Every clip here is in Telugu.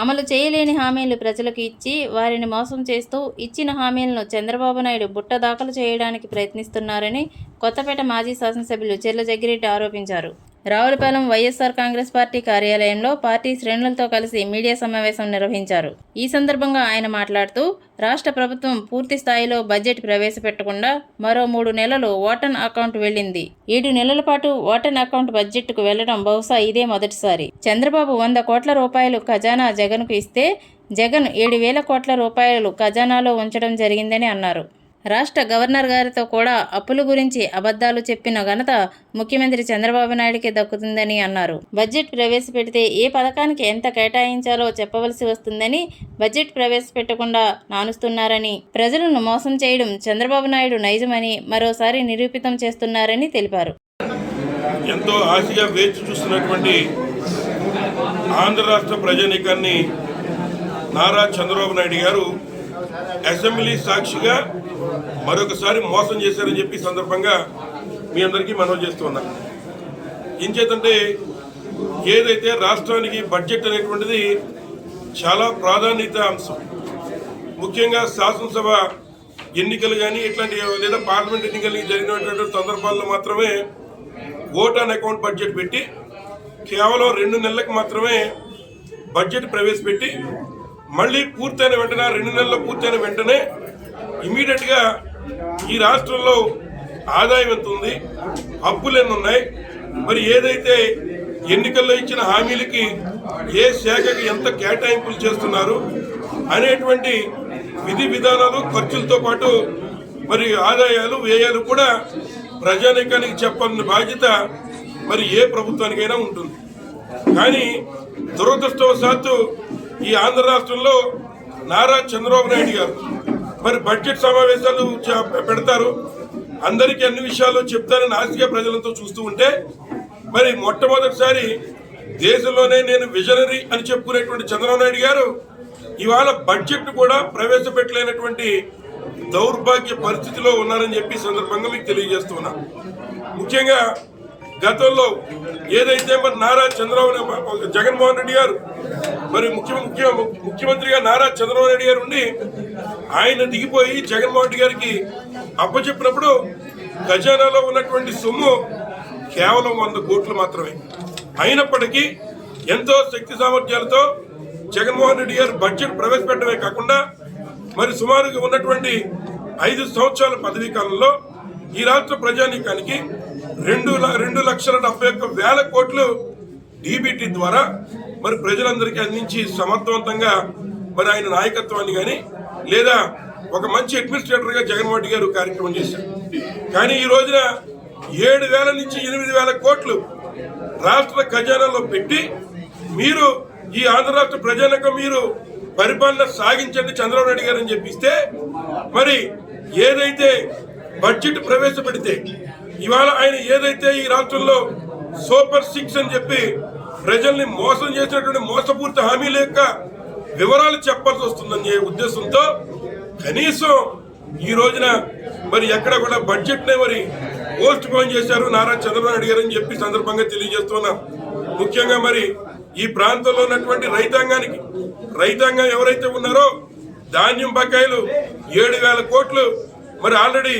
అమలు చేయలేని హామీలు ప్రజలకు ఇచ్చి వారిని మోసం చేస్తూ ఇచ్చిన హామీలను చంద్రబాబు నాయుడు బుట్ట దాఖలు చేయడానికి ప్రయత్నిస్తున్నారని కొత్తపేట మాజీ శాసనసభ్యులు చెర్ల జగ్గిరెడ్డి ఆరోపించారు. రావులపాలెం వైఎస్ఆర్ కాంగ్రెస్ పార్టీ కార్యాలయంలో పార్టీ శ్రేణులతో కలిసి మీడియా సమావేశం నిర్వహించారు. ఈ సందర్భంగా ఆయన మాట్లాడుతూ రాష్ట్ర ప్రభుత్వం పూర్తి స్థాయిలో బడ్జెట్ ప్రవేశపెట్టకుండా మరో మూడు నెలలు ఓటన్ అకౌంట్ వెళ్ళింది. ఏడు నెలల పాటు ఓటన్ అకౌంట్ బడ్జెట్కు వెళ్ళడం బహుశా ఇదే మొదటిసారి. చంద్రబాబు వంద కోట్ల రూపాయలు ఖజానా జగన్కు ఇస్తే జగన్ ఏడు వేల కోట్ల రూపాయలు ఖజానాలో ఉంచడం జరిగిందని అన్నారు. రాష్ట్ర గవర్నర్ గారితో కూడా అప్పుల గురించి అబద్ధాలు చెప్పిన ఘనత ముఖ్యమంత్రి చంద్రబాబు నాయుడికి దక్కుతుందని అన్నారు. బడ్జెట్ ప్రవేశపెడితే ఏ పథకానికి ఎంత కేటాయించాలో చెప్పవలసి వస్తుందని బడ్జెట్ ప్రవేశపెట్టకుండా నానుస్తున్నారని ప్రజలను మోసం చేయడం చంద్రబాబు నాయుడు నైజమని మరోసారి నిరూపితం చేస్తున్నారని తెలిపారు. ఎంతో ఆశగా వేచి చూస్తున్నటువంటి ఆంధ్ర రాష్ట్ర ప్రజానీకాన్ని నారా చంద్రబాబు నాయుడు గారు అసెంబ్లీ సాక్షిగా మరొకసారి మోసం చేశారని చెప్పి సందర్భంగా మీ అందరికీ మనవి చేస్తున్నా ఏం చేతంటే ఏదైతే రాష్ట్రానికి బడ్జెట్ అనేటువంటిది చాలా ప్రాధాన్యత అంశం ముఖ్యంగా శాసనసభ ఎన్నికలు కానీ ఇట్లాంటి లేదా పార్లమెంట్ ఎన్నికలు జరిగినటువంటి సందర్భాల్లో మాత్రమే ఓట్ ఆన్ అకౌంట్ బడ్జెట్ పెట్టి కేవలం రెండు నెలలకు మాత్రమే బడ్జెట్ ప్రవేశపెట్టి మళ్ళీ పూర్తయిన వెంటనే రెండు నెలలు పూర్తయిన వెంటనే ఇమీడియట్గా ఈ రాష్ట్రంలో ఆదాయం ఎంత ఉంది? అప్పులు ఎన్ని ఉన్నాయి? మరి ఏదైతే ఎన్నికల్లో ఇచ్చిన హామీలకి ఏ శాఖకి ఎంత కేటాయింపులు చేస్తున్నారు అనేటువంటి విధి విధానాలు ఖర్చులతో పాటు మరి ఆదాయాలు వ్యయాలు కూడా ప్రజానీకానికి చెప్పాలన్న బాధ్యత మరి ఏ ప్రభుత్వానికైనా ఉంటుంది. కానీ దురదృష్టవశాత్తు ఈ ఆంధ్ర రాష్ట్రంలో నారా చంద్రబాబు నాయుడు గారు మరి బడ్జెట్ సమావేశాలు పెడతారు. అందరికీ అన్ని విషయాలు చెప్తారని ఆశగా ప్రజలతో చూస్తూ ఉంటే మరి మొట్టమొదటిసారి దేశంలోనే నేను విజనరీ అని చెప్పుకునేటువంటి చంద్రబాబు నాయుడు గారు ఇవాళ బడ్జెట్ కూడా ప్రవేశపెట్టలేనటువంటి దౌర్భాగ్య పరిస్థితిలో ఉన్నారని చెప్పి సందర్భంగా మీకు తెలియజేస్తున్నా ముఖ్యంగా గతంలో ఏదైతే మరి నారా చంద్రబాబు జగన్మోహన్ రెడ్డి గారు మరి ముఖ్య ముఖ్య ముఖ్యమంత్రిగా నారా చంద్రబాబు నాయుడు గారు ఉండి ఆయన దిగిపోయి జగన్మోహన్ రెడ్డి గారికి అప్పచెప్పినప్పుడు ఖజానాలో ఉన్నటువంటి సొమ్ము కేవలం వంద కోట్లు మాత్రమే. అయినప్పటికీ ఎంతో శక్తి సామర్థ్యాలతో జగన్మోహన్ రెడ్డి గారు బడ్జెట్ ప్రవేశపెట్టడమే కాకుండా మరి సుమారుగా ఉన్నటువంటి ఐదు సంవత్సరాల పదవీ కాలంలో ఈ రాష్ట్ర ప్రజానీకానికి రెండు ల- రెండు లక్షల డెబ్బై ఒక్క వేల కోట్లు డీబీటీ ద్వారా మరి ప్రజలందరికీ అందించి సమర్థవంతంగా మరి ఆయన నాయకత్వాన్ని కానీ లేదా ఒక మంచి అడ్మినిస్ట్రేటర్గా జగన్మోహన్ రెడ్డి గారు కార్యక్రమం చేశారు. కానీ ఈ రోజున ఏడు వేల నుంచి ఎనిమిది వేల కోట్లు రాష్ట్ర ఖజానాలో పెట్టి మీరు ఈ ఆంధ్ర రాష్ట్ర ప్రజలకు మీరు పరిపాలన సాగించండి చంద్రబాబు నాయుడు గారు అని చెప్పిస్తే మరి ఏదైతే బడ్జెట్ ప్రవేశపెడితే ఇవాళ ఆయన ఏదైతే ఈ రాష్ట్రంలో సూపర్ సిక్స్ అని చెప్పి ప్రజల్ని మోసం చేసినటువంటి మోసపూరిత హామీ లేక వివరాలు చెప్పాల్సి వస్తుందని ఉద్దేశంతో కనీసం ఈ రోజున మరి ఎక్కడ కూడా బడ్జెట్ నే మరి పోస్ట్ పోన్ చేశారు నారా చంద్రబాబు నాయుడు గారు అని చెప్పి సందర్భంగా తెలియజేస్తున్నాం. ముఖ్యంగా మరి ఈ ప్రాంతంలో ఉన్నటువంటి రైతాంగానికి రైతాంగం ఎవరైతే ఉన్నారో ధాన్యం బకాయిలు ఏడు వేల కోట్లు మరి ఆల్రెడీ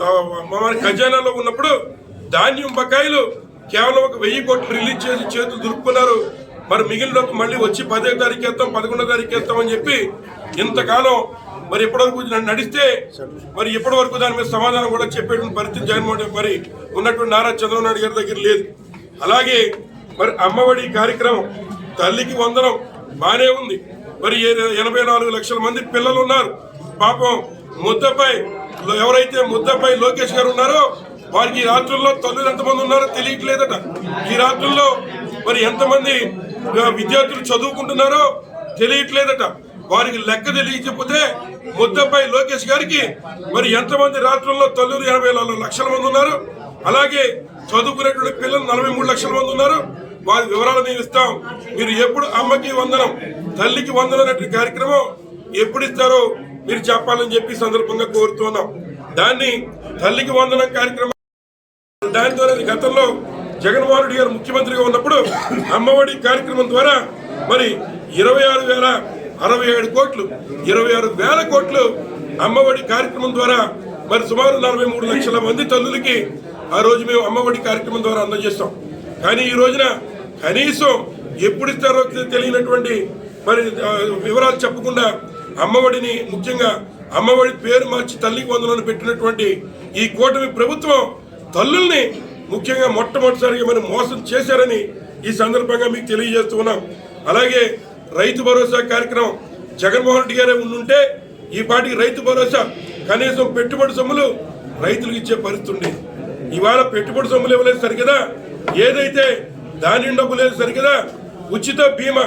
అమ్మవారి ఖజానాలో ఉన్నప్పుడు ధాన్యం బకాయిలు కేవలం ఒక వెయ్యి కోట్లు రిలీజ్ చేసి చేతులు దులుపుకున్నారు. మరి మిగిలిన మళ్ళీ వచ్చి పదే తారీఖు వేస్తాం పదకొండో తారీఖు వేస్తామని చెప్పి ఇంతకాలం మరి ఇప్పటివరకు నన్ను నడిస్తే మరి ఇప్పటివరకు దాని మీద సమాధానం కూడా చెప్పేటువంటి పరిస్థితి జగన్మోహన్ మరి ఉన్నటువంటి నారా చంద్రబాబు నాయుడు గారి దగ్గర లేదు. అలాగే మరి అమ్మఒడి కార్యక్రమం తల్లికి వందనం బానే ఉంది. మరి ఎనభై నాలుగు లక్షల మంది పిల్లలు ఉన్నారు. పాపం ముద్దపై ఎవరైతే ముద్దపై లోకేష్ గారు ఉన్నారో వారికి ఈ రాష్ట్రంలో తల్లులు ఎంతమంది ఉన్నారో తెలియట్లేదట. ఈ రాష్ట్రంలో మరి ఎంతమంది విద్యార్థులు చదువుకుంటున్నారో తెలియట్లేదట. వారికి లెక్క తెలియకపోతే ముద్దపై లోకేష్ గారికి మరి ఎంతమంది రాష్ట్రంలో తల్లులు ఎనభై నాలుగు లక్షల మంది ఉన్నారు? అలాగే చదువుకునేటువంటి పిల్లలు నలభై మూడు లక్షల మంది ఉన్నారు? వారి వివరాలు మేము ఇస్తాం. మీరు ఎప్పుడు అమ్మకి వందనం తల్లికి వందనం అనే కార్యక్రమం ఎప్పుడు ఇస్తారో మీరు చెప్పాలని చెప్పి సందర్భంగా కోరుతున్నాం. దాన్ని తల్లికి వందనం కార్యక్రమం దాని ద్వారా గతంలో జగన్మోహన్ రెడ్డి గారు ముఖ్యమంత్రిగా ఉన్నప్పుడు అమ్మఒడి కార్యక్రమం ద్వారా మరి ఇరవై ఆరు వేల అరవై ఏడు కోట్లు ఇరవై ఆరు వేల కోట్లు అమ్మఒడి కార్యక్రమం ద్వారా మరి సుమారు నలభై మూడు లక్షల మంది తల్లులకి ఆ రోజు మేము అమ్మఒడి కార్యక్రమం ద్వారా అందజేస్తాం. కానీ ఈ రోజున కనీసం ఎప్పుడు ఇస్తారో తెలియనటువంటి మరి వివరాలు చెప్పకుండా అమ్మఒడిని ముఖ్యంగా అమ్మఒడి పేరు మార్చి తల్లికి వందలను పెట్టినటువంటి ఈ కూటమి ప్రభుత్వం తల్లుల్ని ముఖ్యంగా మొట్టమొదటిసారిగా మనం మోసం చేశారని ఈ సందర్భంగా మీకు తెలియజేస్తూ ఉన్నాం. అలాగే రైతు భరోసా కార్యక్రమం జగన్మోహన్ రెడ్డి గారే ఉండుంటే ఈ పాటికి రైతు భరోసా కనీసం పెట్టుబడి సొమ్ములు రైతులకు ఇచ్చే పరిస్థితి ఉండేది. ఇవాళ పెట్టుబడి సొమ్ములు ఇవ్వలేదు సరికదా ఏదైతే దాని డబ్బు లేదు సరికదా ఉచిత బీమా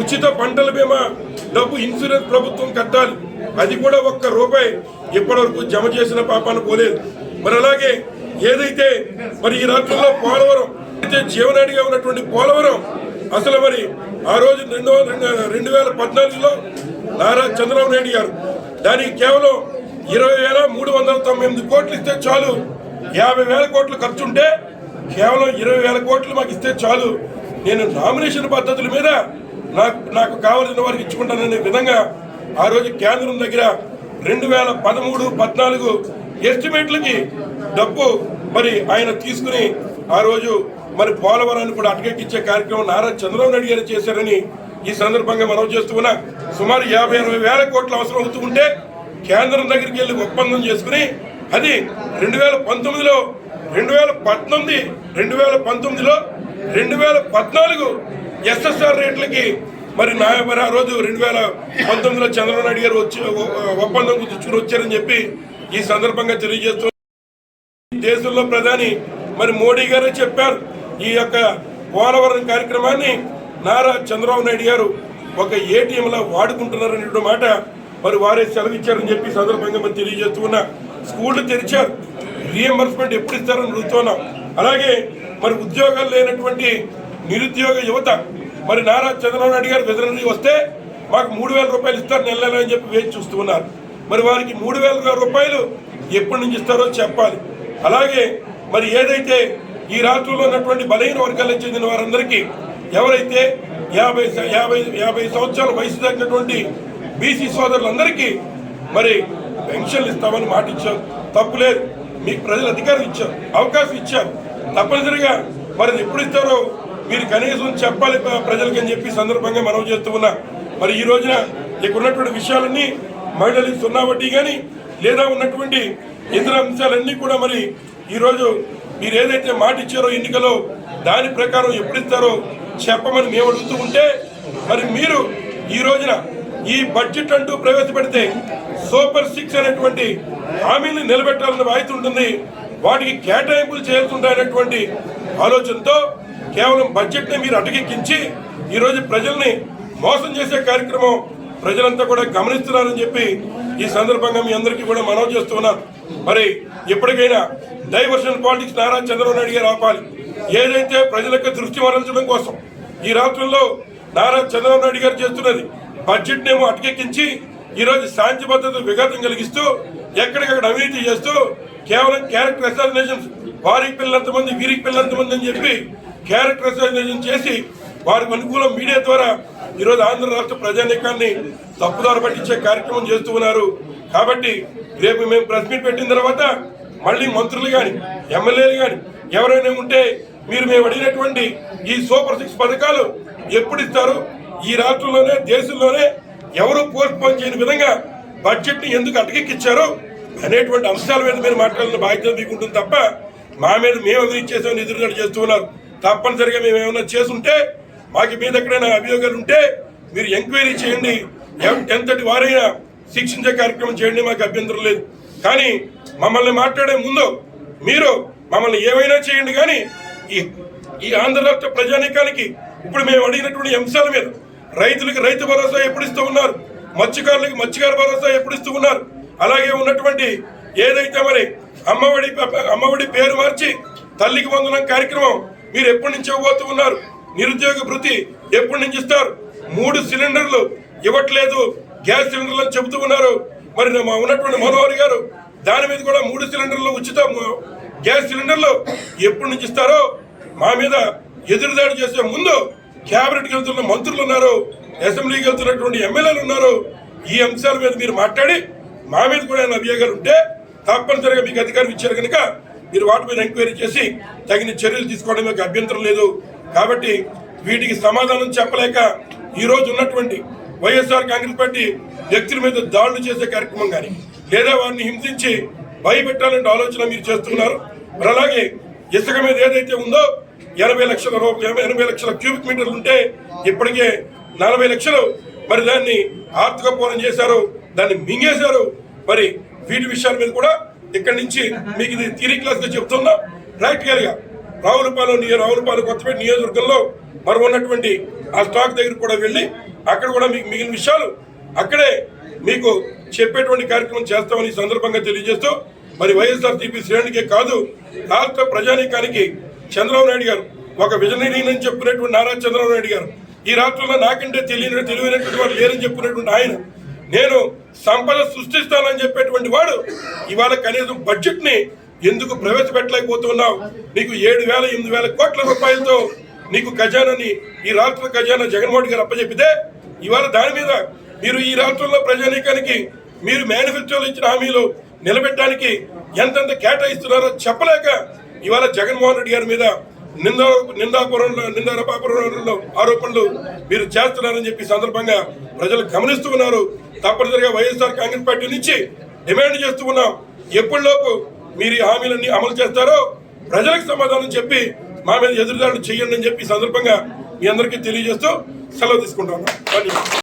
ఉచిత పంటల బీమా డబ్బు ఇన్సూరెన్స్ ప్రభుత్వం కట్టాలి. అది కూడా ఒక్క రూపాయి ఇప్పటివరకు జమ చేసిన పాపాన పోలేదు. మరి అలాగే ఏదైతే మరి ఈ రాష్ట్రంలో పోలవరం అయితే జీవనాడిగా ఉన్నటువంటి పోలవరం అసలు మరి ఆ రోజు రెండు రెండు- రెండు వేల పద్నాలుగులో నారా చంద్రబాబు నాయుడు గారు దానికి కేవలం ఇరవై వేల మూడు వందల తొంభై ఎనిమిది కోట్లు ఇస్తే చాలు. యాభై వేల కోట్లు ఖర్చు ఉంటే కేవలం ఇరవై వేల కోట్లు మాకు ఇస్తే చాలు. నేను నామినేషన్ పద్ధతుల మీద నాకు నాకు కావలసిన వారికి ఇచ్చుకుంటాననే విధంగా ఆ రోజు కేంద్రం దగ్గర రెండు వేల పదమూడు పద్నాలుగు ఎస్టిమేట్లకి డబ్బు మరి ఆయన తీసుకుని ఆ రోజు మరి పోలవరాన్ని కూడా అటకెక్కించే కార్యక్రమం నారా చంద్రబాబు నాయుడు గారు చేశారని ఈ సందర్భంగా మనం చేస్తూ ఉన్నా. సుమారు యాభై అరవై వేల కోట్లు అవసరం అవుతూ ఉంటే కేంద్రం దగ్గరికి వెళ్ళి ఒప్పందం చేసుకుని అది రెండు వేల పంతొమ్మిదిలో రెండు వేల పద్దెనిమిది రెండు వేల పంతొమ్మిదిలో రెండు వేల పద్నాలుగు ఎస్ఎస్ఆర్ రేట్లకి మరి నా మరి ఆ రోజు రెండు వేల పంతొమ్మిదిలో చంద్రబాబు నాయుడు గారు వచ్చి ఒప్పందం కుదుర్చుకుని వచ్చారని చెప్పి ఈ సందర్భంగా తెలియజేస్తూ దేశంలో ప్రధాని మరి మోడీ గారే చెప్పారు. ఈ యొక్క పోలవరం కార్యక్రమాన్ని నారా చంద్రబాబు నాయుడు గారు ఒక ఏటీఎంలా వాడుకుంటున్నారనే మాట మరి వారే సెలవిచ్చారని చెప్పి సందర్భంగా మరి తెలియజేస్తూ ఉన్నా. స్కూళ్ళు తెరిచారు. రీఎంబర్స్మెంట్ ఎప్పుడు ఇస్తారని అడుగుతున్నాం అలాగే మరి ఉద్యోగాలు లేనటువంటి నిరుద్యోగ యువత. మరి నారా చంద్రబాబు నాయుడు గారు వెదరని వస్తే మాకు మూడు వేల రూపాయలు ఇస్తారు నెల నెల అని చెప్పి వేచి చూస్తూ ఉన్నారు. మరి వారికి మూడు వేల రూపాయలు ఎప్పటి నుంచి ఇస్తారో చెప్పాలి. అలాగే మరి ఏదైతే ఈ రాష్ట్రంలో ఉన్నటువంటి బలహీన వర్గాలకు చెందిన వారందరికీ ఎవరైతే యాభై యాభై యాభై సంవత్సరాల వయసు తగ్గినటువంటి బీసీ సోదరులందరికీ మరి పెన్షన్లు ఇస్తామని మాట ఇచ్చారు. తప్పులేదు మీకు ప్రజలు అధికారం ఇచ్చారు. అవకాశం ఇచ్చారు. తప్పనిసరిగా మరి ఎప్పుడు ఇస్తారో మీరు కనీసం చెప్పాలి ప్రజలకి అని చెప్పి సందర్భంగా మనం చేస్తూ ఉన్నా. మరి ఈ రోజున ఇక్కడ ఉన్నటువంటి విషయాలన్నీ మహిళలకు సున్నా వడ్డీ కానీ లేదా ఉన్నటువంటి ఇతర అంశాలన్నీ కూడా మరి ఈరోజు మీరు ఏదైతే మాట ఇచ్చారో ఎన్నికలో దాని ప్రకారం ఎప్పుడు ఇస్తారో చెప్పమని మేము అడుగుతూ ఉంటే మరి మీరు ఈ రోజున ఈ బడ్జెట్ అంటూ ప్రవేశపెడితే సూపర్ సిక్స్ అనేటువంటి హామీని నిలబెట్టాలన్న బాధ్యత ఉంటుంది. వాటికి కేటాయింపులు చేయాల్సి ఉంటాయనేటువంటి ఆలోచనతో కేవలం బడ్జెట్ని మీరు అటకెక్కించి ఈరోజు ప్రజల్ని మోసం చేసే కార్యక్రమం ప్రజలంతా కూడా గమనిస్తున్నారని చెప్పి ఈ సందర్భంగా మీ అందరికీ కూడా మనవి చేస్తున్నాను మరి ఎప్పటికైనా డైవర్షన్ పాలిటిక్స్ నారా చంద్రబాబు నాయుడు గారు ఆపాలి. ఏదైతే ప్రజలకు దృష్టి మరల్చడం కోసం ఈ రాష్ట్రంలో నారా చంద్రబాబు నాయుడు గారు చేస్తున్నది బడ్జెట్ నేమో అటకెక్కించి ఈరోజు శాంతి భద్రత విఘాతం కలిగిస్తూ ఎక్కడికక్కడ అవినీతి చేస్తూ కేవలం క్యారెక్టర్ అసాసినేషన్స్ వారికి పిల్లలంతమంది వీరికి పిల్లలంతమంది అని చెప్పి క్యారెక్టర్ చేసి వారికి అనుకూలం మీడియా ద్వారా ఈరోజు ఆంధ్ర రాష్ట్ర ప్రజానీకాన్ని తప్పుదారు పట్టించే కార్యక్రమం చేస్తూ ఉన్నారు. కాబట్టి రేపు మేము ప్రెస్ మీట్ పెట్టిన తర్వాత మళ్ళీ మంత్రులు కానీ ఎమ్మెల్యేలు కానీ ఎవరైనా ఉంటే మీరు మేము అడిగినటువంటి ఈ సూపర్ సిక్స్ పథకాలు ఎప్పుడు ఇస్తారు? ఈ రాష్ట్రంలోనే దేశంలోనే ఎవరు పోస్ట్ పోన్ చేయని విధంగా బడ్జెట్ని ఎందుకు అటకెక్కిచ్చారో అనేటువంటి అంశాల మీద మీరు మాట్లాడిన బాధ్యత తీసుకుంటుంది తప్ప మా మీద మేము ఏమైనా ఇచ్చేసామని ఎదురుగడ చేస్తూ ఉన్నారు. తప్పనిసరిగా మేము ఏమైనా చేసుంటే మాకు మీద ఎక్కడైనా అభియోగాలు ఉంటే మీరు ఎంక్వైరీ చేయండి. ఎంతటి వారైనా శిక్షించే కార్యక్రమం చేయండి మాకు అభ్యంతరం లేదు. కానీ మమ్మల్ని మాట్లాడే ముందు మీరు మమ్మల్ని ఏమైనా చేయండి కానీ ఈ ఈ ఆంధ్ర రాష్ట్ర ప్రజానీకానికి ఇప్పుడు మేము అడిగినటువంటి అంశాల మీద రైతులకు రైతు భరోసా ఎప్పుడు ఇస్తూ ఉన్నారు? మత్స్యకారులకు మత్స్యకార భరోసా ఎప్పుడు ఇస్తూ ఉన్నారు? అలాగే ఉన్నటువంటి ఏదైతే మరి అమ్మఒడి అమ్మఒడి పేరు మార్చి తల్లికి వందనం కార్యక్రమం మీరు ఎప్పటి నుంచి ఇవ్వబోతూ ఉన్నారు. నిరుద్యోగ భృతి ఎప్పటి నుంచి ఇస్తారు? మూడు సిలిండర్లు ఇవ్వట్లేదు. గ్యాస్ సిలిండర్లు చెబుతూ ఉన్నారు. మరి మా ఉన్నటువంటి మనోహర్ గారు దాని మీద కూడా మూడు సిలిండర్లు ఉచిత గ్యాస్ సిలిండర్లు ఎప్పటి నుంచి ఇస్తారో మా మీద ఎదురుదాడి చేసే ముందు క్యాబినెట్కి వెళ్తున్న మంత్రులు ఉన్నారు. అసెంబ్లీకి వెళ్తున్నటువంటి ఎమ్మెల్యేలు ఉన్నారు. ఈ అంశాల మీద మీరు మాట్లాడి మా మీద కూడా ఏమైనా అభియోగాలు ఉంటే తప్పనిసరిగా మీకు అధికారం ఇచ్చారు కనుక మీరు వాటి మీద ఎంక్వైరీ చేసి తగిన చర్యలు తీసుకోవడం మీకు అభ్యంతరం లేదు. కాబట్టి వీటికి సమాధానం చెప్పలేక ఈరోజు ఉన్నటువంటి వైఎస్ఆర్ కాంగ్రెస్ పార్టీ వ్యక్తుల మీద దాడులు చేసే కార్యక్రమం కానీ లేదా వారిని హింసించి భయపెట్టాలంటే ఆలోచన మీరు చేస్తున్నారు. మరి అలాగే ఇసుక మీద ఏదైతే ఉందో ఎనభై లక్షల రూపాయలు ఎనభై లక్షల క్యూబిక్ మీటర్లు ఉంటే ఇప్పటికే నలభై లక్షలు మరి దాన్ని ఆర్థిక పూరం చేశారు దాన్ని మింగేశారు. మరి వీటి విషయాల మీద కూడా ఇక్కడి నుంచి మీకు ఇది థియరీ క్లాస్గా చెప్తున్నా. ప్రాక్టికల్గా. రావులపాలెం నియ రావులపాలెం కొత్తపేట నియోజకవర్గంలో మరి ఉన్నటువంటి ఆ స్టాక్ దగ్గర కూడా వెళ్ళి అక్కడ కూడా మీకు మిగిలిన విషయాలు అక్కడే మీకు చెప్పేటువంటి కార్యక్రమం చేస్తామని ఈ సందర్భంగా తెలియజేస్తూ మరి వైఎస్ఆర్ టీపీ శ్రేణికే కాదు రాష్ట్ర ప్రజానీకానికి చంద్రబాబు నాయుడు గారు ఒక విజనరీ అని చెప్పుకునేటువంటి నారా చంద్రబాబు నాయుడు గారు. ఈ రాష్ట్రంలో నాకంటే తెలియని తెలివైనటువంటి వారు లేరని చెప్పుకునేటువంటి ఆయన నేను సంపద సృష్టిస్తానని చెప్పేటువంటి వాడు ఇవాళ కనీసం బడ్జెట్ని ఎందుకు ప్రవేశపెట్టలేకపోతున్నావు? నీకు ఏడు వేల ఎనిమిది వేల కోట్ల రూపాయలతో నీకు ఖజానాని ఈ రాష్ట్ర ఖజానా జగన్మోహన్ గారు అప్పచెప్పితే ఇవాళ దాని మీద మీరు ఈ రాష్ట్రంలో ప్రజానీకానికి మీరు మేనిఫెస్టోలో ఇచ్చిన హామీలు నిలబెట్టడానికి ఎంతెంత కేటాయిస్తున్నారో చెప్పలేక ఇవాళ జగన్మోహన్ రెడ్డి గారి మీద నిందా నిందాపురంలో నిందారపాపురంలో ఆరోపణలు మీరు చేస్తున్నారని చెప్పి సందర్భంగా ప్రజలు గమనిస్తూ ఉన్నారు. తప్పనిసరిగా వైఎస్ఆర్ కాంగ్రెస్ పార్టీ నుంచి డిమాండ్ చేస్తూ ఉన్నాం. ఎప్పటిలోపు మీరు ఈ హామీలన్నీ అమలు చేస్తారో ప్రజలకు సమాధానం చెప్పి మా మీద ఎదురుదారులు చేయండి అని చెప్పి సందర్భంగా మీ అందరికీ తెలియజేస్తూ సెలవు తీసుకుంటాను ధన్యవాదాలు.